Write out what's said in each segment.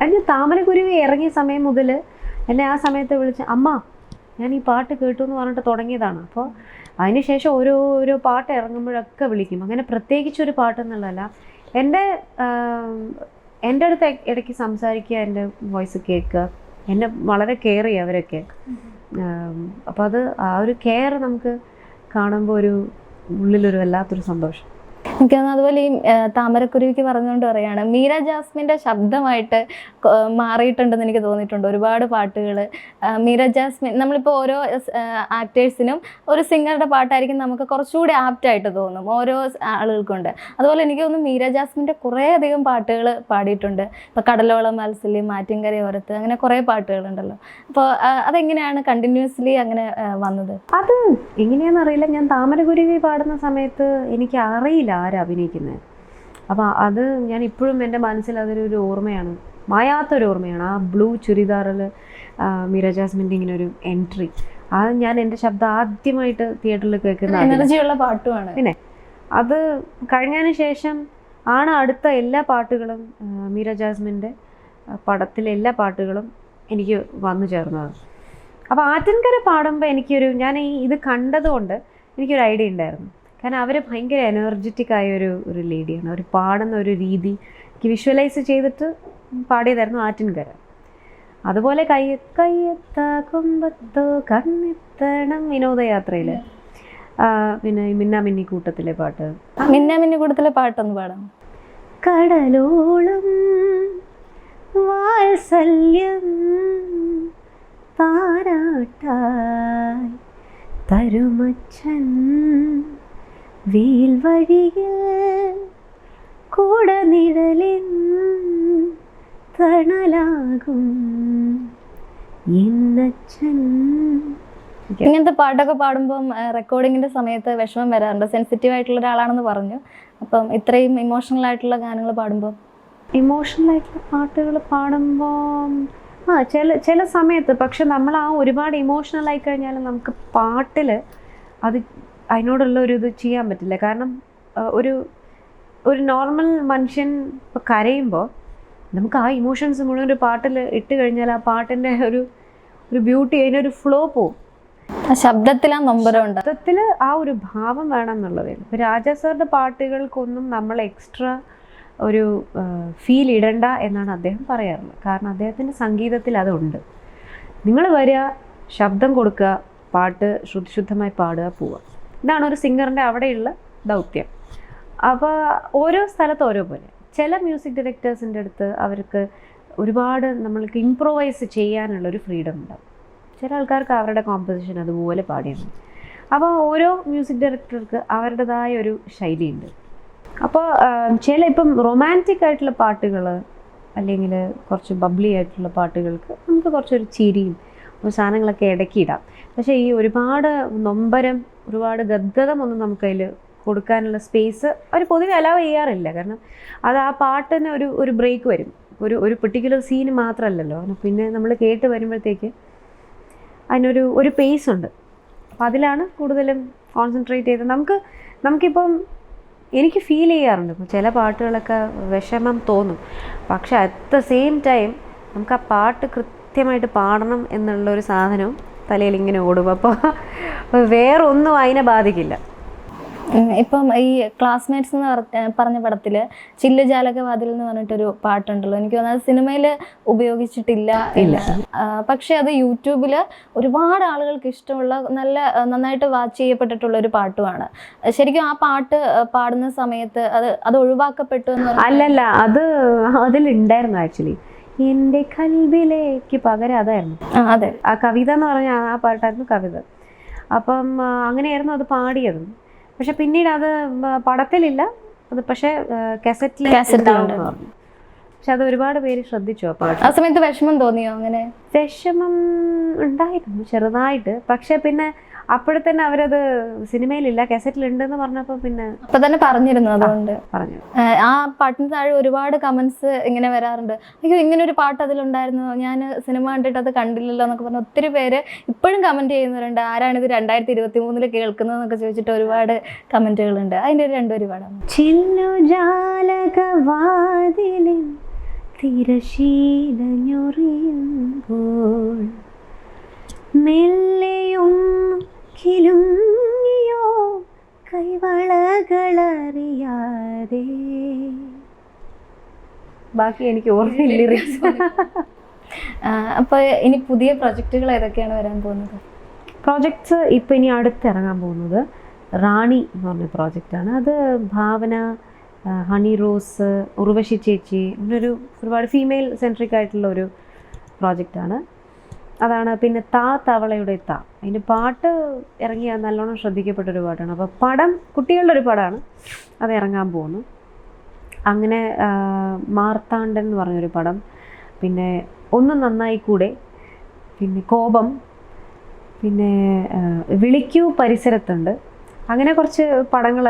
അതിന് താമരക്കുരുവി ഇറങ്ങിയ സമയം മുതൽ എന്നെ ആ സമയത്ത് വിളിച്ച് അമ്മ ഞാൻ ഈ പാട്ട് കേട്ടു എന്ന് പറഞ്ഞിട്ട് തുടങ്ങിയതാണ്. അപ്പോൾ അതിനുശേഷം ഓരോ ഓരോ പാട്ട് ഇറങ്ങുമ്പോഴൊക്കെ വിളിക്കും. അങ്ങനെ പ്രത്യേകിച്ച് ഒരു പാട്ട് എന്നുള്ളതല്ല എന്റെ എന്റെ അടുത്ത് ഇടയ്ക്ക് സംസാരിക്കുക എന്റെ വോയിസ് കേൾക്കുക. എന്നെ വളരെ കെയർ ചെയ്യുക അവരൊക്കെ. അപ്പോൾ അത് ആ ഒരു കെയർ നമുക്ക് കാണുമ്പോൾ ഒരു ഉള്ളിലൊരു വല്ലാത്തൊരു സന്തോഷം. എനിക്ക് തോന്നുന്നു അതുപോലെ ഈ താമരക്കുരുവിക്ക് പറഞ്ഞുകൊണ്ട് പറയാണ് മീര ജാസ്മിന്റെ ശബ്ദമായിട്ട് മാറിയിട്ടുണ്ടെന്ന് എനിക്ക് തോന്നിയിട്ടുണ്ട്. ഒരുപാട് പാട്ടുകൾ മീര ജാസ്മിൻ നമ്മളിപ്പോൾ ഓരോ ആക്ടേഴ്സിനും ഒരു സിംഗറുടെ പാട്ടായിരിക്കും നമുക്ക് കുറച്ചുകൂടി ആപ്റ്റായിട്ട് തോന്നും ഓരോ ആളുകൾക്കുണ്ട്. അതുപോലെ എനിക്ക് തോന്നുന്നു മീര ജാസ്മിന്റെ കുറേ അധികം പാട്ടുകൾ പാടിയിട്ടുണ്ട്. ഇപ്പോൾ കടലോളം മത്സല്യം മാറ്റിൻകര ഓരത്ത് അങ്ങനെ കുറേ പാട്ടുകളുണ്ടല്ലോ. അപ്പോൾ അതെങ്ങനെയാണ് കണ്ടിന്യൂസ്ലി അങ്ങനെ വന്നത്? അത് എങ്ങനെയാണെന്നറിയില്ല ഞാൻ താമരകുരുവി പാടുന്ന സമയത്ത് എനിക്ക് അറിയില്ല ആരാ അഭിനയിക്കുന്നത്? അപ്പോൾ അത് ഞാൻ ഇപ്പോഴും എന്റെ മനസ്സിൽ അതൊരു ഒരു ഓർമ്മയാണ്. മായാത്തൊരു ഓർമ്മയാണ്. ആ ബ്ലൂ ചുരിദാറിൽ മീര ജാസ്മിന്റെ ഇങ്ങനെ ഒരു എൻട്രി. അത് ഞാൻ എന്റെ ശബ്ദം ആദ്യമായിട്ട് തിയേറ്ററിൽ കേൾക്കുന്ന. എനർജിയുള്ള പാട്ടുമാണ്. പിന്നെ അത് കഴിഞ്ഞതിന് ശേഷം ആണ് അടുത്ത എല്ലാ പാട്ടുകളും മീര ജാസ്മിന്റെ പടത്തിലെ എല്ലാ പാട്ടുകളും എനിക്ക് വന്നു ചേർന്നത്. അപ്പോൾ ആറ്റിൻകര പാടുമ്പോൾ എനിക്കൊരു ഞാൻ ഈ ഇത് കണ്ടതുകൊണ്ട് എനിക്കൊരു ഐഡിയ ഉണ്ടായിരുന്നു. കാരണം അവർ ഭയങ്കര എനർജറ്റിക് ആയ ഒരു ഒരു ലേഡിയാണ് അവർ പാടുന്ന ഒരു രീതി എനിക്ക് വിഷ്വലൈസ് ചെയ്തിട്ട് പാടിയതായിരുന്നു ആറ്റിൻകര. അതുപോലെ കയ്യ കയ്യത്ത കുമ്പത്തോ കണ്ണെത്തണം വിനോദയാത്രയിൽ പിന്നെ മിന്നാമിന്നി മിന്ന മിന്നി കൂട്ടത്തിലെ പാട്ട്. മിന്നാമിന്നി കൂട്ടത്തിലെ പാട്ടൊന്ന് പാടാം. കടലോളം വാത്സല്യം താരാട്ടായി തരുമച്ചൻ. വീൽവഴിയിൽ കൂടനിഴലിൻ തണലാകും. എന്നച്ചൻ ഇങ്ങനത്തെ പാട്ടൊക്കെ പാടുമ്പം റെക്കോർഡിങ്ങിന്റെ സമയത്ത് വിഷമം വരാറുണ്ട്. സെൻസിറ്റീവ് ആയിട്ടുള്ള ഒരാളാണെന്ന് പറഞ്ഞു. അപ്പം ഇത്രയും ഇമോഷണൽ ആയിട്ടുള്ള ഗാനങ്ങൾ പാടുമ്പോൾ ഇമോഷണൽ ആയിട്ടുള്ള പാട്ടുകൾ പാടുമ്പോൾ ആ ചില ചില സമയത്ത് പക്ഷെ നമ്മൾ ആ ഒരുപാട് ഇമോഷണൽ ആയി കഴിഞ്ഞാൽ നമുക്ക് പാട്ടിൽ അത് അതിനോടുള്ള ഒരു ഇത് ചെയ്യാൻ പറ്റില്ല. കാരണം ഒരു ഒരു നോർമൽ മനുഷ്യൻ ഇപ്പോൾ കരയുമ്പോൾ നമുക്ക് ആ ഇമോഷൻസ് മുഴുവൻ ഒരു പാട്ടിൽ ഇട്ട് കഴിഞ്ഞാൽ ആ പാട്ടിന്റെ ഒരു ഒരു ബ്യൂട്ടി അതിനൊരു ഫ്ലോ പോവും. ശബ്ദത്തിൽ ആ മൊത്തത്തിൽ ആ ഒരു ഭാവം വേണം എന്നുള്ളതേ. ഇപ്പോൾ രാജാ സാറിന്റെ പാട്ടുകൾക്കൊന്നും നമ്മൾ എക്സ്ട്രാ ഒരു ഫീൽ ഇടണ്ട എന്നാണ് അദ്ദേഹം പറയാറുള്ളത്. കാരണം അദ്ദേഹത്തിന്റെ സംഗീതത്തിൽ അതുണ്ട്. നിങ്ങൾ വരിക ശബ്ദം കൊടുക്കുക പാട്ട് ശുദ്ധമായി പാടുക പോവുക. ഇതാണ് ഒരു സിംഗറിന്റെ അവിടെയുള്ള ദൗത്യം. അപ്പോൾ ഓരോ സ്ഥലത്ത് ഓരോ പോലെ. ചില മ്യൂസിക് ഡയറക്ടേഴ്സിന്റെ അടുത്ത് അവർക്ക് ഒരുപാട് നമ്മൾക്ക് ഇമ്പ്രൂവൈസ് ചെയ്യാനുള്ള ഒരു ഫ്രീഡം ഉണ്ടാവും. ചില ആൾക്കാർക്ക് അവരുടെ കോമ്പസിഷൻ അതുപോലെ പാടിയാണ്. അപ്പോൾ ഓരോ മ്യൂസിക് ഡയറക്ടർക്ക് അവരുടേതായ ഒരു ശൈലിയുണ്ട്. അപ്പോൾ ചില ഇപ്പം റൊമാന്റിക് ആയിട്ടുള്ള പാട്ടുകൾ അല്ലെങ്കിൽ കുറച്ച് ബബ്ലി ആയിട്ടുള്ള പാട്ടുകൾക്ക് നമുക്ക് കുറച്ചൊരു ചിരിയും സാധനങ്ങളൊക്കെ ഇടയ്ക്കിടാം പക്ഷേ ഈ ഒരുപാട് നൊമ്പരം ഒരുപാട് ഗദ്ഗതം ഒന്നും നമുക്കതിൽ കൊടുക്കാനുള്ള സ്പേസ് അവർ പൊതുവെ അലാവ് ചെയ്യാറില്ല. കാരണം അത് ആ പാട്ടിന് ഒരു ഒരു ബ്രേക്ക് വരും. ഒരു ഒരു പെർട്ടിക്കുലർ സീന് മാത്രമല്ലല്ലോ. പിന്നെ നമ്മൾ കേട്ട് വരുമ്പോഴത്തേക്ക് അതിനൊരു ഒരു പേസ് ഉണ്ട്. അപ്പം അതിലാണ് കൂടുതലും കോൺസെൻട്രേറ്റ് ചെയ്ത് നമുക്ക് നമുക്കിപ്പം എനിക്ക് ഫീൽ ചെയ്യാറുണ്ട്. ഇപ്പോൾ ചില പാട്ടുകളൊക്കെ വിഷമം തോന്നും. പക്ഷെ അറ്റ് ദ സെയിം ടൈം നമുക്ക് ആ പാട്ട് കൃത്യമായിട്ട് പാടണം എന്നുള്ള ഒരു സാധനവും തലയിൽ ഇങ്ങനെ ഓടും. അപ്പോൾ വേറൊന്നും അതിനെ ബാധിക്കില്ല. ഇപ്പം ഈ ക്ലാസ്മേറ്റ്സ് എന്ന് പറഞ്ഞ പടത്തിൽ ചില്ല് ജാലകവാതിൽ എന്ന് പറഞ്ഞിട്ടൊരു പാട്ടുണ്ടല്ലോ. എനിക്ക് തോന്നുന്നത് സിനിമയിൽ ഉപയോഗിച്ചിട്ടില്ല. പക്ഷെ അത് യൂട്യൂബിൽ ഒരുപാട് ആളുകൾക്ക് ഇഷ്ടമുള്ള നല്ല നന്നായിട്ട് വാച്ച് ചെയ്യപ്പെട്ടിട്ടുള്ള ഒരു പാട്ടുമാണ്. ശരിക്കും ആ പാട്ട് പാടുന്ന സമയത്ത് അത് അത് ഒഴിവാക്കപ്പെട്ടു അല്ലല്ല അത് അതിലുണ്ടായിരുന്നു ആക്ച്വലി. എന്റെ കൽബിലേക്ക് പകരം അതായിരുന്നു. അതെ. ആ കവിത എന്ന് പറഞ്ഞാൽ ആ പാട്ടായിരുന്നു കവിത. അപ്പം അങ്ങനെയായിരുന്നു അത് പാടിയത്. പക്ഷെ പിന്നീട് അത് പടത്തിലില്ല. അത് പക്ഷേ കസറ്റിൽ പക്ഷെ അത് ഒരുപാട് പേര് ശ്രദ്ധിച്ചു ആ പാട്ട്. ആ സമയത്ത് വിഷമം തോന്നിയോ അങ്ങനെ? വിഷമം ഉണ്ടായിരുന്നു ചെറുതായിട്ട്. പക്ഷെ പിന്നെ അപ്പോഴത്തന്നെ അവരത് സിനിമയിലില്ല കസറ്റിലുണ്ടെന്ന് പറഞ്ഞപ്പോൾ പിന്നെ അപ്പൊ തന്നെ പറഞ്ഞിരുന്നു അതുകൊണ്ട്. പറഞ്ഞു. ആ പാട്ടിന് താഴെ ഒരുപാട് കമന്റ്സ് ഇങ്ങനെ വരാറുണ്ട്. അയ്യോ ഇങ്ങനെ ഒരു പാട്ട് അതിലുണ്ടായിരുന്നു ഞാൻ സിനിമ കണ്ടിട്ട് അത് കണ്ടില്ലല്ലോ എന്നൊക്കെ പറഞ്ഞ് ഒത്തിരി പേര് ഇപ്പോഴും കമന്റ് ചെയ്യുന്നവരുണ്ട്. ആരാണിത് രണ്ടായിരത്തി ഇരുപത്തി മൂന്നിൽ കേൾക്കുന്നതെന്നൊക്കെ ചോദിച്ചിട്ട് ഒരുപാട് കമന്റുകളുണ്ട്. അതിന്റെ ഒരു രണ്ടു ഒരുപാടാണ്. ചില്ലു ജാലകവാതിലിൻ തിരശീലഞ്ഞൊറിയുമ്പോൾ മെല്ലെയും കിലുങ്ങിയോ കൈവളകളറിയാതെ? ബാക്കി എനിക്ക് ഓർമ്മയില്ല ലിറിക്സ് അപ്പോൾ ഇനി പുതിയ പ്രൊജക്റ്റുകൾ ഏതൊക്കെയാണ് വരാൻ പോകുന്നത്? പ്രോജക്ട്സ് ഇപ്പം ഇനി അടുത്ത് ഇറങ്ങാൻ പോകുന്നത് റാണി എന്ന് പറഞ്ഞ പ്രോജക്റ്റാണ്. അത് ഭാവന ഹണി റോസ് ഉർവശി ചേച്ചി അങ്ങനൊരു ഒരുപാട് ഫീമെയിൽ സെൻട്രിക് ആയിട്ടുള്ള ഒരു പ്രോജക്റ്റാണ്. അതാണ് പിന്നെ താ തവളയുടെ താ. അതിന്റെ പാട്ട് ഇറങ്ങിയാൽ നല്ലോണം ശ്രദ്ധിക്കപ്പെട്ടൊരു പാട്ടാണ്. അപ്പോൾ പടം കുട്ടികളുടെ ഒരു പടമാണ്. അത് ഇറങ്ങാൻ പോകുന്നു. അങ്ങനെ മാർത്താണ്ഡൻ എന്ന് പറഞ്ഞൊരു പടം. പിന്നെ ഒന്ന് നന്നായി കൂടെ. പിന്നെ കോപം. പിന്നെ വിളിക്കൂ പരിസരത്തുണ്ട്. അങ്ങനെ കുറച്ച് പടങ്ങൾ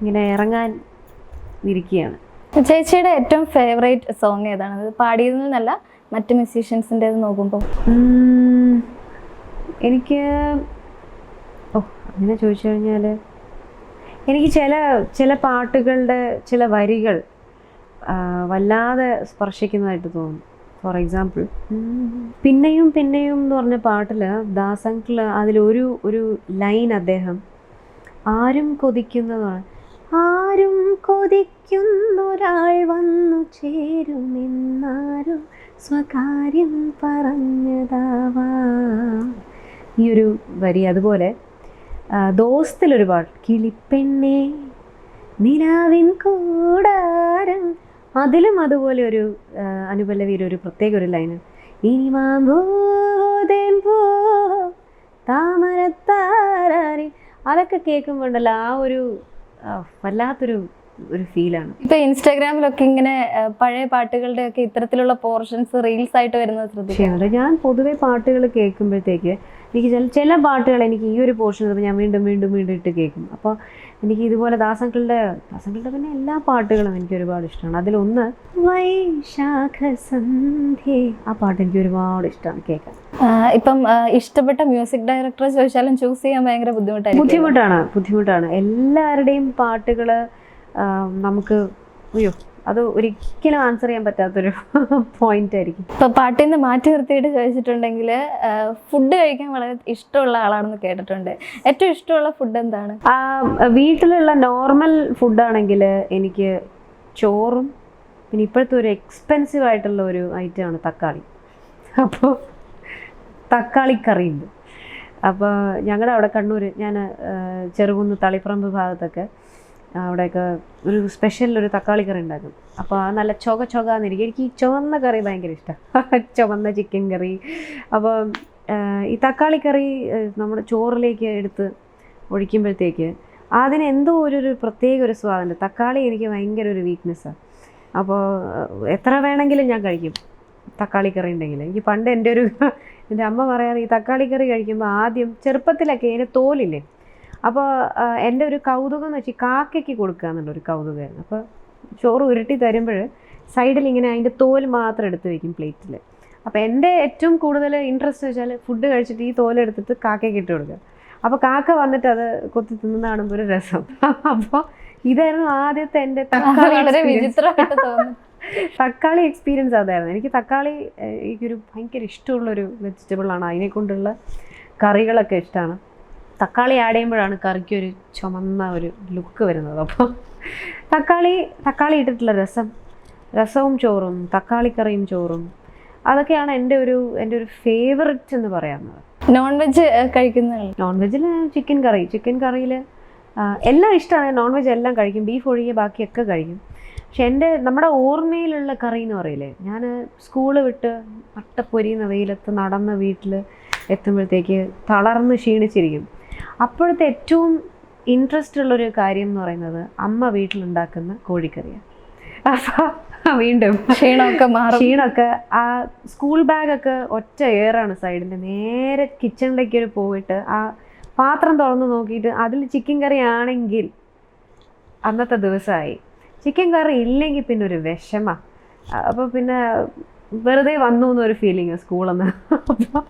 ഇങ്ങനെ ഇറങ്ങാൻ ഇരിക്കുകയാണ്. ചേച്ചിയുടെ ഏറ്റവും ഫേവറേറ്റ് സോങ് ഏതാണ്? അത് പാടിയതിൽ നിന്നല്ല മറ്റ് മ്യൂസീഷ്യൻസിന്റെ നോക്കുമ്പോൾ എനിക്ക് ഓ അങ്ങനെ ചോദിച്ചു കഴിഞ്ഞാൽ എനിക്ക് ചില ചില പാട്ടുകളുടെ ചില വരികൾ വല്ലാതെ സ്പർശിക്കുന്നതായിട്ട് തോന്നും. ഫോർ എക്സാമ്പിൾ പിന്നെയും പിന്നെയും എന്ന് പറഞ്ഞ പാട്ടിൽ ദാസങ്കിൾ അതിലൊരു ഒരു ലൈൻ അദ്ദേഹം ആരും കൊതിക്കുന്നതാണ്. ആരും കൊതിക്കുന്നൊരാൾ വന്നു ചേരുമെന്നാരും സ്വകാര്യം പറഞ്ഞതാവാം. ഈ ഒരു വരി അതുപോലെ ദോസ്തിലൊരു പാട്ട് കിളിപ്പെണ്ണേ നിലാവിൻ കൂടാരം. അതിലും അതുപോലെ ഒരു അനുപല്ലവിയിൽ ഒരു പ്രത്യേക ഒരു ലൈന് ഇനി മാമ്പൂതേൻ പോ താമരത്താരി അതൊക്കെ കേൾക്കുമ്പോണ്ടല്ലോ ആ ഒരു വല്ലാത്തൊരു ഒരു ഫീലാണ്. ഇപ്പൊ ഇൻസ്റ്റാഗ്രാമിലൊക്കെ ഇങ്ങനെ പഴയ പാട്ടുകളുടെ ഒക്കെ ഇത്തരത്തിലുള്ള പോർഷൻസ് റീൽസ് ആയിട്ട് വരുന്നത് ശ്രദ്ധിക്കാറുണ്ട് ഞാൻ പൊതുവെ പാട്ടുകൾ കേൾക്കുമ്പോഴത്തേക്ക് എനിക്ക് ചില ചില പാട്ടുകൾ എനിക്ക് ഈ ഒരു പോർഷൻ ഞാൻ വീണ്ടും വീണ്ടും വീണ്ടും ഇട്ട് കേൾക്കും. അപ്പോൾ എനിക്ക് ഇതുപോലെ ദാസങ്കളുടെ ദാസങ്കളുടെ പിന്നെ എല്ലാ പാട്ടുകളും എനിക്ക് ഒരുപാട് ഇഷ്ടമാണ്. അതിലൊന്ന് വൈശാഖ സന്ധ്യ ആ പാട്ട് എനിക്ക് ഒരുപാട് ഇഷ്ടമാണ് കേൾക്കാൻ. ഇപ്പം ഇഷ്ടപ്പെട്ട മ്യൂസിക് ഡയറക്ടറെ ചോദിച്ചാലും ചൂസ് ചെയ്യാൻ ഭയങ്കര ബുദ്ധിമുട്ടാണ് ബുദ്ധിമുട്ടാണ് ബുദ്ധിമുട്ടാണ്. എല്ലാവരുടെയും പാട്ടുകൾ നമുക്ക് അയ്യോ അത് ഒരിക്കലും ആൻസർ ചെയ്യാൻ പറ്റാത്തൊരു പോയിന്റ് ആയിരിക്കും. ഇപ്പൊ പാട്ടിൽ നിന്ന് മാറ്റി നിർത്തിയിട്ട് ചോദിച്ചിട്ടുണ്ടെങ്കിൽ ഫുഡ് കഴിക്കാൻ വളരെ ഇഷ്ടമുള്ള ആളാണെന്ന് കേട്ടിട്ടുണ്ട്. ഏറ്റവും ഇഷ്ടമുള്ള ഫുഡ് എന്താണ്? വീട്ടിലുള്ള നോർമൽ ഫുഡാണെങ്കിൽ എനിക്ക് ചോറും പിന്നെ ഇപ്പോഴത്തെ ഒരു എക്സ്പെൻസീവ് ആയിട്ടുള്ള ഒരു ആണ് തക്കാളി. അപ്പോൾ തക്കാളി കറിയുണ്ട്. അപ്പോൾ ഞങ്ങളുടെ അവിടെ കണ്ണൂർ ഞാൻ ചെറുകുന്ന് തളിപ്പറമ്പ് ഭാഗത്തൊക്കെ അവിടെയൊക്കെ ഒരു സ്പെഷ്യൽ ഒരു തക്കാളി കറി ഉണ്ടാക്കും. അപ്പോൾ ആ നല്ല ചുക ചുകാന്നിരിക്കും എനിക്ക് ഈ ചുവന്ന കറി ഭയങ്കര ഇഷ്ടമാണ് ചുവന്ന ചിക്കൻ കറി. അപ്പോൾ ഈ തക്കാളി കറി നമ്മുടെ ചോറിലേക്ക് എടുത്ത് ഒഴിക്കുമ്പോഴത്തേക്ക് അതിന് എന്തോ ഒരു ഒരു പ്രത്യേക ഒരു സ്വാദുണ്ട് തക്കാളി എനിക്ക് ഭയങ്കര ഒരു വീക്ക്നെസ്സാണ് അപ്പോൾ എത്ര വേണമെങ്കിലും ഞാൻ കഴിക്കും തക്കാളി കറി ഉണ്ടെങ്കിൽ എനിക്ക് പണ്ട് എന്റെ ഒരു എന്റെ അമ്മ പറയാറ് ഈ തക്കാളി കറി കഴിക്കുമ്പോൾ ആദ്യം ചെറുപ്പത്തിലൊക്കെ ഇതിന് തോലില്ലേ? അപ്പോൾ എന്റെ ഒരു കൗതുകം എന്ന് വെച്ചാൽ കാക്കയ്ക്ക് കൊടുക്കുക എന്നുള്ളൊരു കൗതുകമായിരുന്നു. അപ്പോൾ ചോറ് ഉരുട്ടി തരുമ്പോൾ സൈഡിൽ ഇങ്ങനെ അതിന്റെ തോൽ മാത്രം എടുത്ത് വെക്കും പ്ലേറ്റിൽ. അപ്പോൾ എന്റെ ഏറ്റവും കൂടുതൽ ഇൻട്രസ്റ്റ് വെച്ചാൽ ഫുഡ് കഴിച്ചിട്ട് ഈ തോലെടുത്തിട്ട് കാക്കയ്ക്ക് ഇട്ട് കൊടുക്കുക. അപ്പോൾ കാക്ക വന്നിട്ട് അത് കൊത്തി തിന്നുന്ന കാണുമ്പോൾ ഒരു രസം. അപ്പോൾ ഇതായിരുന്നു ആദ്യത്തെ എന്റെ തക്കാളി വളരെ വിചിത്രമായിട്ട് തോന്നുന്നു. തക്കാളി എക്സ്പീരിയൻസ് അതായിരുന്നു. എനിക്ക് തക്കാളി എനിക്കൊരു ഭയങ്കര ഇഷ്ടമുള്ളൊരു വെജിറ്റബിളാണ് അതിനെ കൊണ്ടുള്ള കറികളൊക്കെ ഇഷ്ടമാണ്. തക്കാളി ആഡ് ചെയ്യുമ്പോഴാണ് കറിക്ക് ഒരു ചുമന്ന ഒരു ലുക്ക് വരുന്നത്. അപ്പോൾ തക്കാളി തക്കാളി ഇട്ടിട്ടുള്ള രസം രസവും ചോറും തക്കാളിക്കറിയും ചോറും അതൊക്കെയാണ് എന്റെ ഒരു എന്റെ ഒരു ഫേവററ്റ് എന്ന് പറയുന്നത് നോൺ വെജ് കഴിക്കുന്ന നോൺ വെജിൽ ചിക്കൻ കറി. ചിക്കൻ കറിയിൽ എല്ലാം ഇഷ്ടമാണ്. നോൺ വെജ് എല്ലാം കഴിക്കും. ബീഫ് ഒഴികെ ബാക്കിയൊക്കെ കഴിക്കും. പക്ഷെ എന്റെ നമ്മുടെ ഓർമ്മയിലുള്ള കറി എന്ന് പറയില്ലേ? ഞാൻ സ്കൂൾ വിട്ട് അട്ടപ്പൊരിയുന്ന വെയിലത്ത് നടന്ന് വീട്ടിൽ എത്തുമ്പോഴത്തേക്ക് തളർന്ന് ക്ഷീണിച്ചിരിക്കും. അപ്പോഴത്തെ ഏറ്റവും ഇൻട്രസ്റ്റ് ഉള്ളൊരു കാര്യം എന്ന് പറയുന്നത് അമ്മ വീട്ടിലുണ്ടാക്കുന്ന കോഴിക്കറിയാണ് അപ്പോൾ വീണ്ടും ക്ഷീണമൊക്കെ മാറും. ക്ഷീണമൊക്കെ ആ സ്കൂൾ ബാഗൊക്കെ ഒറ്റ എയറാണ് സൈഡിന്റെ നേരെ കിച്ചണിലേക്ക് ഒരു പോയിട്ട് ആ പാത്രം തുറന്ന് നോക്കിയിട്ട് അതിൽ ചിക്കൻ കറി ആണെങ്കിൽ അന്നത്തെ ദിവസമായി. ചിക്കൻ കറി ഇല്ലെങ്കിൽ പിന്നെ ഒരു വിഷമ. അപ്പോൾ പിന്നെ വെറുതെ വന്നു എന്നൊരു ഫീലിംഗ് സ്കൂളിൽ നിന്ന് അപ്പോൾ